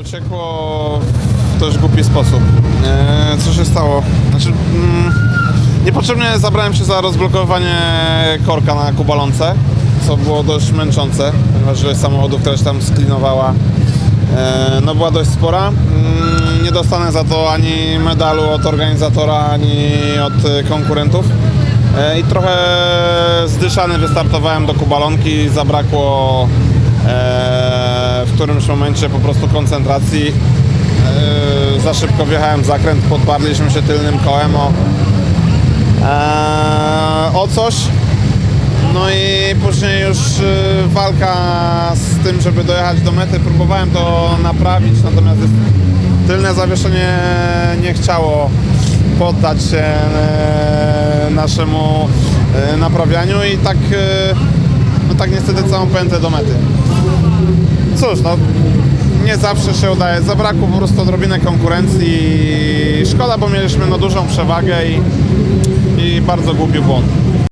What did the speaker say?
uciekło w dość głupi sposób. E, co się stało? Znaczy, mm, niepotrzebnie zabrałem się za rozblokowanie korka na kubalonce, co było dość męczące, ponieważ ilość samochodów, która się tam sklinowała, e, no była dość spora. Mm, nie dostanę za to ani medalu od organizatora, ani od konkurentów. E, I trochę zdyszany wystartowałem do kubalonki, zabrakło e, w którymś momencie po prostu koncentracji. E, za szybko wjechałem w zakręt, podparliśmy się tylnym kołem o, e, o coś. No i później już e, walka z tym, żeby dojechać do mety. Próbowałem to naprawić, natomiast tylne zawieszenie nie chciało poddać się e, naszemu naprawianiu i tak, no tak niestety całą pętę do mety. Cóż, no nie zawsze się udaje. Zabrakło po prostu odrobinę konkurencji. Szkoda, bo mieliśmy no dużą przewagę i, i bardzo głupi błąd.